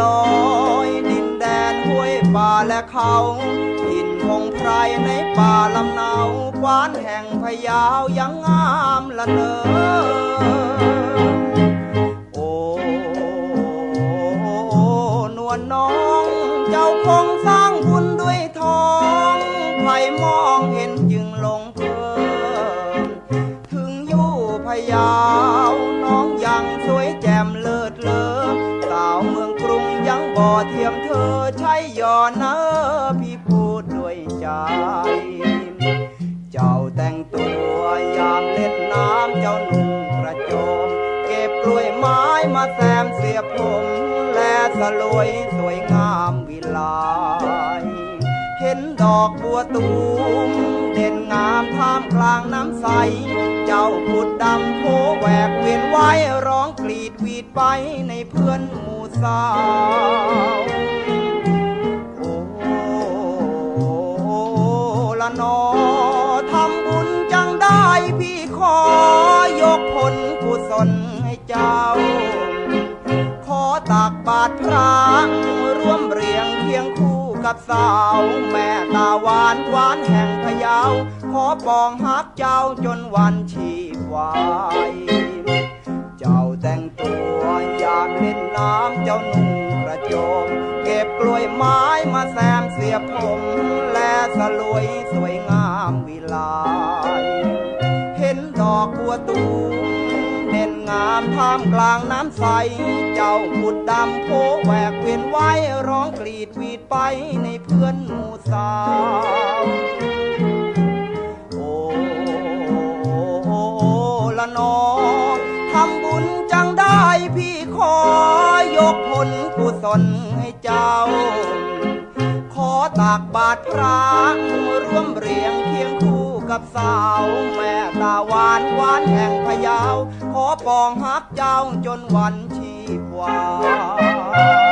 ดอยดินแดนห้วยป่าและเขาถิ่นขงไพรในป่าลำเนาคว้านแห่งพยาวยังงามละเนอโอ้นวลน้องเจ้าคงส ใช่ย่อเนอพี่พูดด้วยใจ เจ้าแต่งตัวยามเล่นน้ำเจ้าหนุ่มกระโจม เก็บกล้วยไม้มาแซมเสียผม และสลวยสวยงามวิไลเห็นดอกบัวตูม เด่นงามท่ามกลางน้ำใส เจ้าขุดดำโคแหวกเวียนไว้ร้องกรีดวีดไปในเพื่อนหมู่สาว ขอยกผลกุศลให้เจ้า ขอตักบาตรพระร่วมเรียงเคียงคู่กับสาว แม่ตาหวานหวานแห่งพะเยา ขอปองฮักเจ้าจนวันชีพวายเจ้าแต่งตัวยามเล่นน้ำเจ้านุ่งกระโจมเก็บกล้วยไม้มาแซมเสียผม และสลวยสวยงามวิไล เห็นดอกบัวตูมเด่นงามท่ามกลางน้ำใส เจ้าขุดดำโพแหวกเวียนไว้ร้องกรีดวีดไปในเพื่อนหมู่สาวโอ้ละนอทำบุญจังได้พี่ขอยกผลกุศลให้เจ้า ขอตากบาตรพระร่วมเรียงเคียงคู่ กับสาวแม่ตาหวานหวานแห่งพยาว ขอปองฮักเจ้าจนวันชีพวา